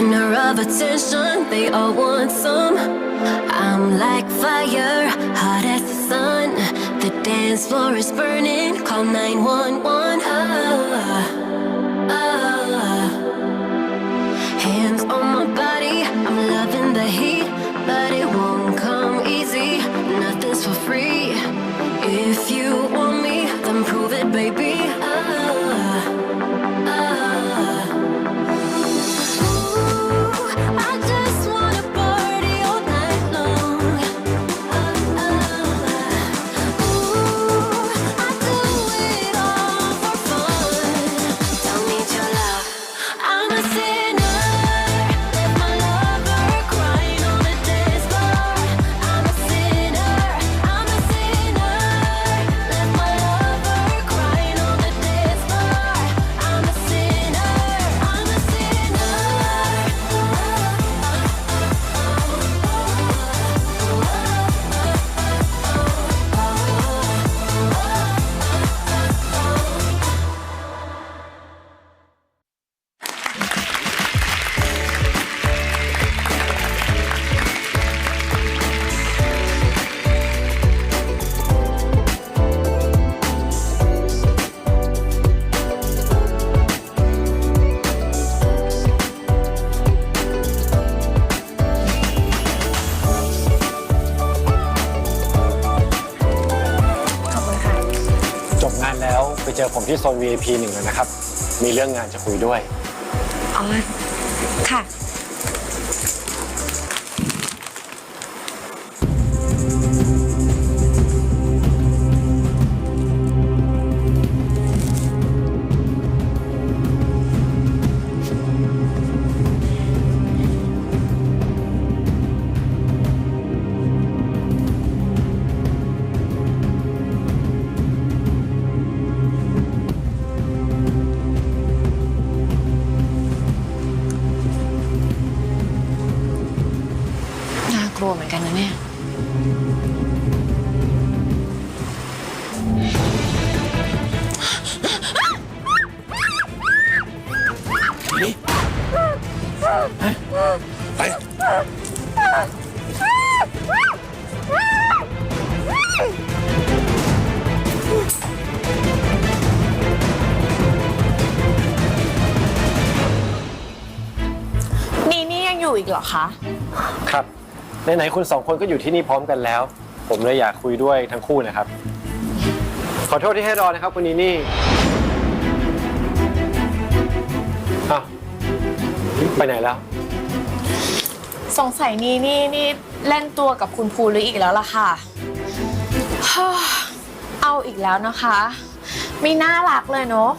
Center of attention, they all want some. I'm like fire, hot as the sun. The dance floor is burning, call 911. Ah, จบงานแล้วไปเจอผมที่โซน VIP หนึ่งเลยนะครับ มีเรื่องงานจะคุยด้วย อ๋อ ค่ะ เหมือนกันนะเนี่ยนี่นี่ยังอยู่อีกเหรอคะ ครับ ไหนๆคุณสองคนก็อยู่ที่นี่พร้อมกันแล้ว ผมเลยอยากคุยด้วยทั้งคู่นะครับ ขอโทษที่ให้รอนะครับคุณนีนี่อ้าวไปไหนแล้ว สงสัยนี่นี่นี่เล่นตัวกับคุณภูริอีกแล้วล่ะค่ะฮ่าเอาอีกแล้วนะคะ ไม่น่ารักเลยเนาะ